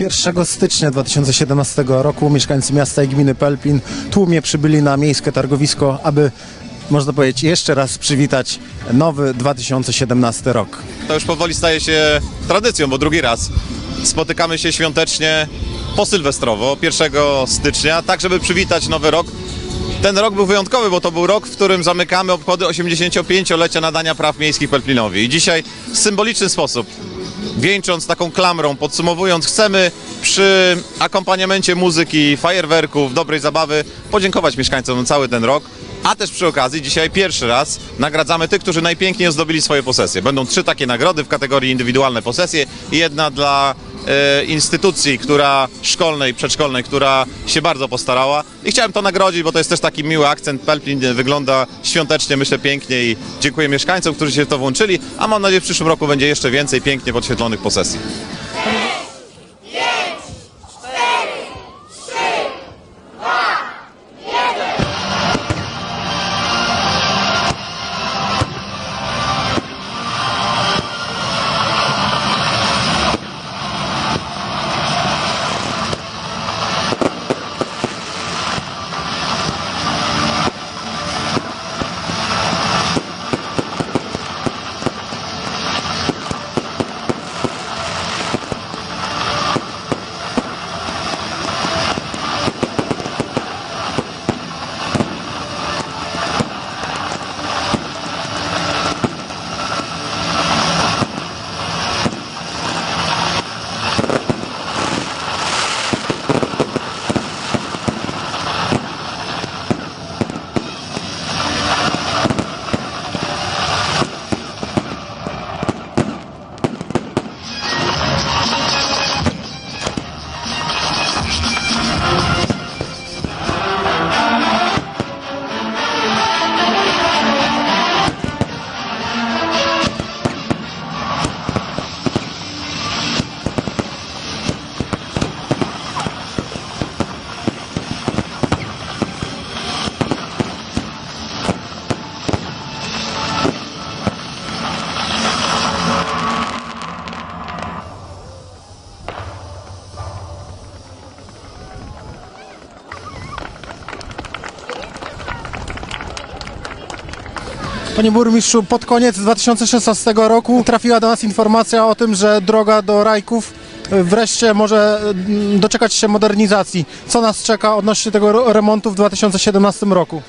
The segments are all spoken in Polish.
1 stycznia 2017 roku mieszkańcy miasta i gminy Pelplin tłumnie przybyli na miejskie targowisko, aby, można powiedzieć, jeszcze raz przywitać nowy 2017 rok. To już powoli staje się tradycją, bo drugi raz spotykamy się świątecznie posylwestrowo 1 stycznia, tak żeby przywitać nowy rok. Ten rok był wyjątkowy, bo to był rok, w którym zamykamy obchody 85-lecia nadania praw miejskich Pelplinowi. I dzisiaj w symboliczny sposób, wieńcząc taką klamrą, podsumowując, chcemy przy akompaniamencie muzyki, fajerwerków, dobrej zabawy podziękować mieszkańcom cały ten rok. A też przy okazji dzisiaj pierwszy raz nagradzamy tych, którzy najpiękniej ozdobili swoje posesje. Będą trzy takie nagrody w kategorii indywidualne posesje i jedna dla e, instytucji, która szkolnej, przedszkolnej, która się bardzo postarała. I chciałem to nagrodzić, bo to jest też taki miły akcent. Pelplin wygląda świątecznie, myślę pięknie i dziękuję mieszkańcom, którzy się w to włączyli, a mam nadzieję, w przyszłym roku będzie jeszcze więcej pięknie podświetlonych posesji. Panie burmistrzu, pod koniec 2016 roku trafiła do nas informacja o tym, że droga do Rajków e, wreszcie może mm, doczekać się modernizacji. Co nas czeka odnośnie tego remontu w 2017 roku?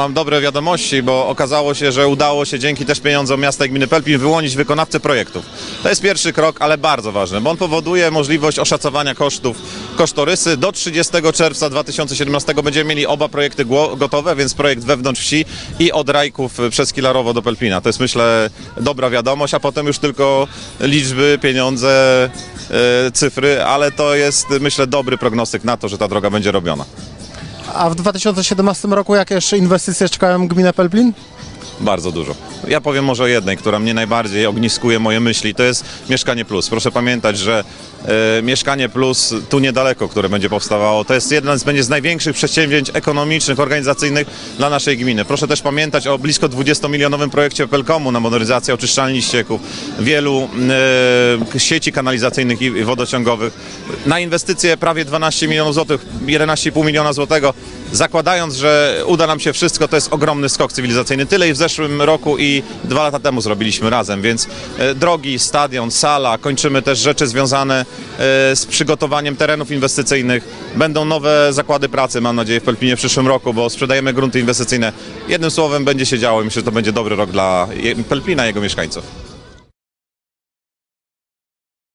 Mam dobre wiadomości, bo okazało się, że udało się dzięki też pieniądzom miasta i gminy Pelplin wyłonić wykonawcę projektów. To jest pierwszy krok, ale bardzo ważny, bo on powoduje możliwość oszacowania kosztów, kosztorysy. Do 30 czerwca 2017 będziemy mieli oba projekty gotowe, więc projekt wewnątrz wsi i od Rajków przez Kilarowo do Pelplina. To jest myślę dobra wiadomość, a potem już tylko liczby, pieniądze, e, cyfry, ale to jest myślę dobry prognostyk na to, że ta droga będzie robiona. A w 2017 roku jakie jeszcze inwestycje czekają gminę Pelplin? Bardzo dużo. Ja powiem może o jednej, która mnie najbardziej ogniskuje moje myśli. To jest Mieszkanie Plus. Proszę pamiętać, że e, Mieszkanie Plus tu niedaleko, które będzie powstawało, to jest jeden z, będzie z największych przedsięwzięć ekonomicznych, organizacyjnych dla naszej gminy. Proszę też pamiętać o blisko 20-milionowym projekcie Pelkomu na modernizację oczyszczalni ścieków, wielu e, sieci kanalizacyjnych i, wodociągowych. Na inwestycje prawie 12 milionów złotych, 11,5 miliona złotego. Zakładając, że uda nam się wszystko, to jest ogromny skok cywilizacyjny. Tyle i w zeszłym roku i dwa lata temu zrobiliśmy razem, więc e, drogi, stadion, sala, kończymy też rzeczy związane e, z przygotowaniem terenów inwestycyjnych. Będą nowe zakłady pracy, mam nadzieję, w Pelpinie w przyszłym roku, bo sprzedajemy grunty inwestycyjne. Jednym słowem będzie się działo i myślę, że to będzie dobry rok dla Pelpina i jego mieszkańców.